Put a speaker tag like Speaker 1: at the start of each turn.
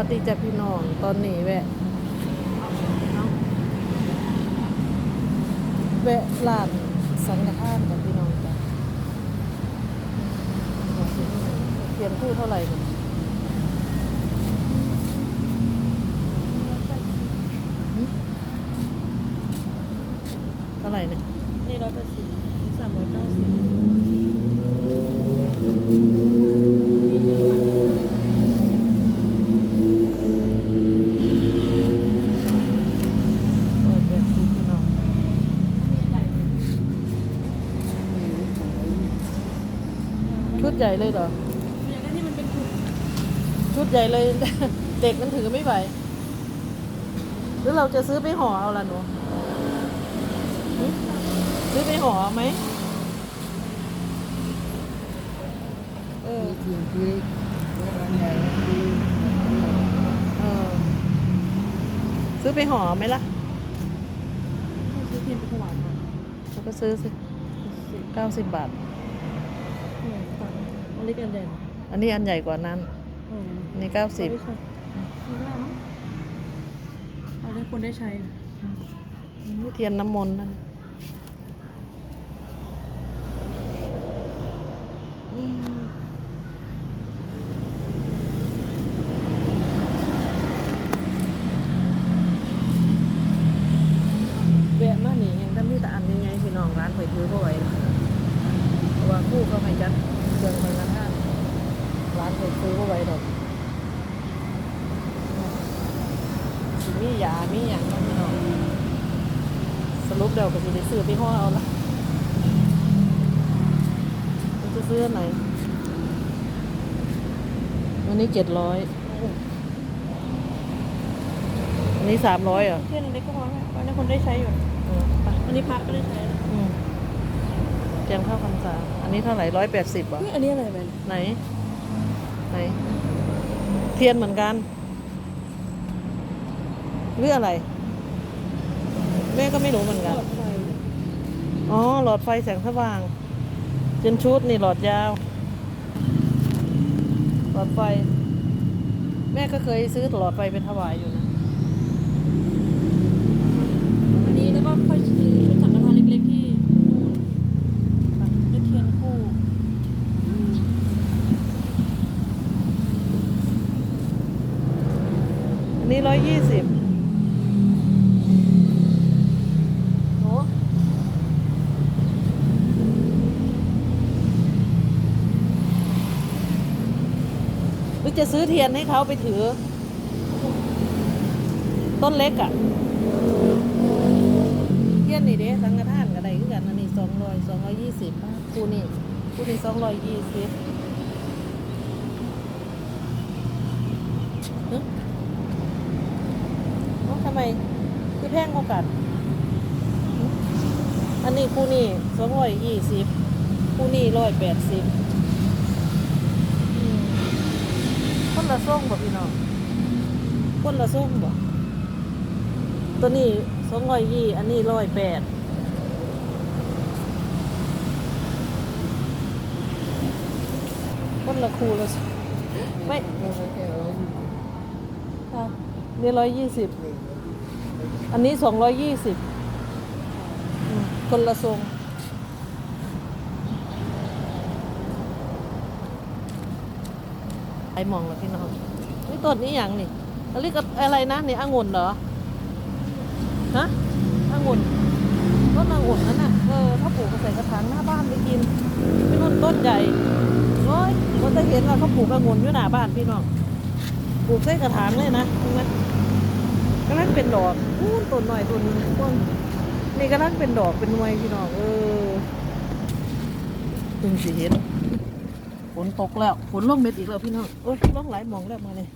Speaker 1: วัสดีจ้ะพี่น้องตอนนี้แวะแวะร้านสังฆทานกับพี่น้องจ้ะเทียนคู่เท่าไหร่เนี่ยเท่าไหร่เนี่ย
Speaker 2: นี่ร้อยแปดสิบสามร้อยเก้าสิบ
Speaker 1: ชุดใหญ่เลยเหรอ
Speaker 2: อย่างนั้นที่มันเป็นถุง
Speaker 1: ชุดใหญ่เลย เด็กมันถือไม่ไหวหรือเราจะซื้อไปห่อเอาล่ะหนูหึซื้อไปห่อเอาไหมเออ
Speaker 3: เทียนที่ร้านใหญ่ที่
Speaker 1: เออซื้อไปห่อไหมล่ะ
Speaker 2: ซื้อเทียนเป็นถวายค่ะ
Speaker 1: เราก็ซื้อสิเก้าสิบบาท
Speaker 2: อืมค่ะ อันเล็กอันเด่น
Speaker 1: อันนี้อันใหญ่กว่านั้น
Speaker 2: อืม
Speaker 1: อันนี้เก้าสิบ
Speaker 2: ไม่ใช่ไม่ได้มั้งเอาได้คนได้ใช้
Speaker 1: เทียนน้ำมนต์นั่นอืมแวะมานี่ยังถ้ามีแต่อันยังไงพี่น้องร้านเผยถือบ่ไหวเพราะว่าคู่เขาให้จัด เครื่องมือละท่านร้านเผยซื้อบ่ไหวดอกสิมียามีอย่างเนาะพี่น้องสรุปเดี๋ยวก็จะได้ซื้อไปห่อเอาละมันจะซื้ออันไหนอันนี้เจ็ดร้อยอันนี้สามร้อยเหรอ
Speaker 2: เทียนอันเล็กก็พอแล้วอันนี้คนได้ใช้อยู่
Speaker 1: เออไป
Speaker 2: อันนี้พักก็ได้ใช้ แล้ว
Speaker 1: อืมเตรียมข้าวพรรษาอันนี้เท่าไหร่ร้อยแปดสิบอะ
Speaker 2: เฮ้ยอันนี้อะไรแมน
Speaker 1: ไหน ไหน เทียนเหมือนกัน หรืออะไร แม่ก็ไม่รู้เหมือน
Speaker 2: หล
Speaker 1: กัน
Speaker 2: อดไฟ
Speaker 1: อ๋อ หลอดไฟแสงสว่าง เจนชุดนี่หลอดยาว หลอดไฟ แม่ก็เคยซื้อหลอดไฟเป็นถวายอยู่นะ
Speaker 2: อันนี้แล้วก็ค่อยซื้อชุดสังฆทานเล็กๆที่นู่นได้เทียนคู่
Speaker 1: อั นนี้ร้อยยี่สิบโอ้หรือจะซื้อเทียนให้เขาไปถือ ต้นเล็กอะ่ะเทียนนี่เด้สังฆทานก็ได้คือกันอันนี้สองร้อยสองร้อยยี่สิบคู่นี่คู่นี้สองร้อยยี่สิบเอ้าทำ ไมคือแพงกว่ากัน อันนี้คู่นี้สองร้อยยี่สิบคู่นี้ร้อยแปดสิบคนละส่งบ่พี่น้องคนละส่งบ่ตัวนี้สองร้อยยี่อันนี้ร้อยแปดคนละคู่ละส่งไม่
Speaker 3: เราใช้แค่ร้อยยี่สิบ
Speaker 1: ค่ะนี่ร้อยยี่สิบ อันนี้สองร้อยยี่สิบคนละทรงไอมองแล้วพี่น้องนี่ต้นนี้อย่างนี่อันนี้ก็อะไรนะนี่องุ่นเหรอฮะองุ่นต้นองุ่นนั่นน่ะเออถ้าปลูกใส่กระถางหน้าบ้านไปกินเป็นต้นต้นใหญ่โอ้ยเราจะเห็นว่าเขาปลูกองุ่นอยู่หน้าบ้านพี่น้องปลูกใส่กระถางเลยนะเห็นไหม เป็นดอกอู้ต้นหน่อยต้นนี้ต้นนี่กำลังเป็นดอกเป็นหน่วยพี่น้องเออตึงสีเห็นฝนตกแล้วฝนลงเม็ดอีกแล้วพี่น้องโอ้ยลงหลายหมองแล้วมาเลย